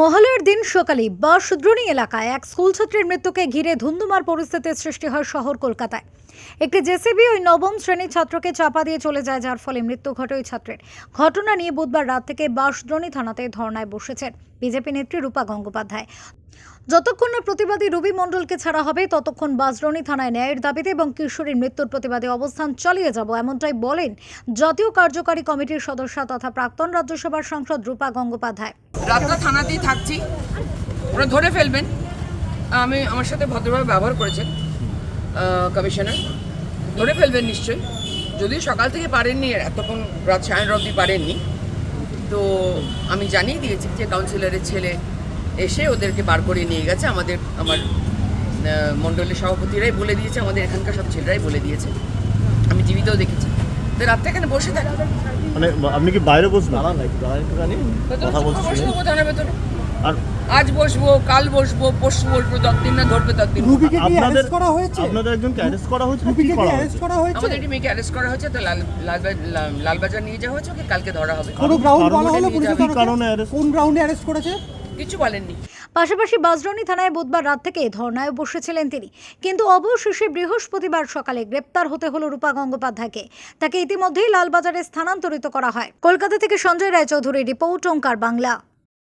মহালয়ার দিন সকালে বাসদ্রোণী এলাকায় এক স্কুল ছাত্রের মৃত্যুকে ঘিরে ধুন্ধুমার পরিস্থিতির সৃষ্টি হয় শহর কলকাতায়। একটি জেসিবি ওই নবম শ্রেণির ছাত্রকে চাপা দিয়ে চলে যায়, যার ফলে মৃত্যু ঘটে ওই ছাত্রের। ঘটনা নিয়ে বুধবার রাত থেকে বাসদ্রোণী থানাতে ধর্নায় বসেছেন বিজেপি নেত্রী রূপা গঙ্গোপাধ্যায়। যতক্ষণ না প্রতিবাদী রবি মণ্ডলকে ছাড়া হবে, ততক্ষণ বাসরণী থানায় ন্যায়ের দাবিতে এবং কিশোরীর মৃত্যুর প্রতিবাদে অবস্থান চালিয়ে যাব, এমনটাই বলেন জাতীয় কার্যকারী কমিটির সদস্য তথা প্রাক্তন রাজ্যসভার সাংসদ রূপা গঙ্গোপাধ্যায়। রাতটা থানাতেই থাকছি। ওরা ধরে ফেলবেন। আমি আমার সাথে ভদ্রভাবে ব্যবহার করেছেন। কমিশনার ধরে ফেলবেন নিশ্চয়ই। যদিও সকাল থেকে পারেননি এতক্ষণ রাত সাড়ে অবধি পারেননি। তো আমি জানিয়ে দিয়েছি যে কাউন্সিলরের ছেলে এসে ওদেরকে বার করে নিয়ে গেছে। আমাদের আমার মণ্ডলের সভাপতিরাই বলে দিয়েছে আমাদের এখানকার সব ছেলেরাই বলে দিয়েছে। আমি জীবিতও দেখেছি। তো রাতটা এখানে বসে থাকি। মানে আপনি কি বাইরে বসবেন? কথা থানার ভেতরে আর আজ বসবো কাল বসবো পরশু বসবো ততদিন না ধরবে ততদিন রুবিকে কি অ্যারেস্ট করা হয়েছে? আপনাদের একজনকে অ্যারেস্ট করা হয়েছে? রুবিকে কি অ্যারেস্ট করা হয়েছে? আমাদের একটি মেয়েকে অ্যারেস্ট করা হয়েছে? তো লাল লালবাজার নিয়ে যাওয়া হয়েছে? ওকে কালকে ধরা হবে? কোনো গ্রাউন্ড বলা হলো পুলিশের? কারণে? কোন গ্রাউন্ডে অ্যারেস্ট করেছে? কিছু বলেননি। পাশাপাশি বাসরণী থানায় বুধবার রাত থেকে ধর্নায় বসেছিলেন তিনি। কিন্তু অবশেষে বৃহস্পতিবার সকালে গ্রেপ্তার হতে হলো রূপা গঙ্গোপাধ্যায়কে। তাকে ইতিমধ্যেই লালবাজারে স্থানান্তরিত করা হয়। কলকাতা থেকে সঞ্জয় রায়চৌধুরী রিপোর্ট ওঙ্কার বাংলা।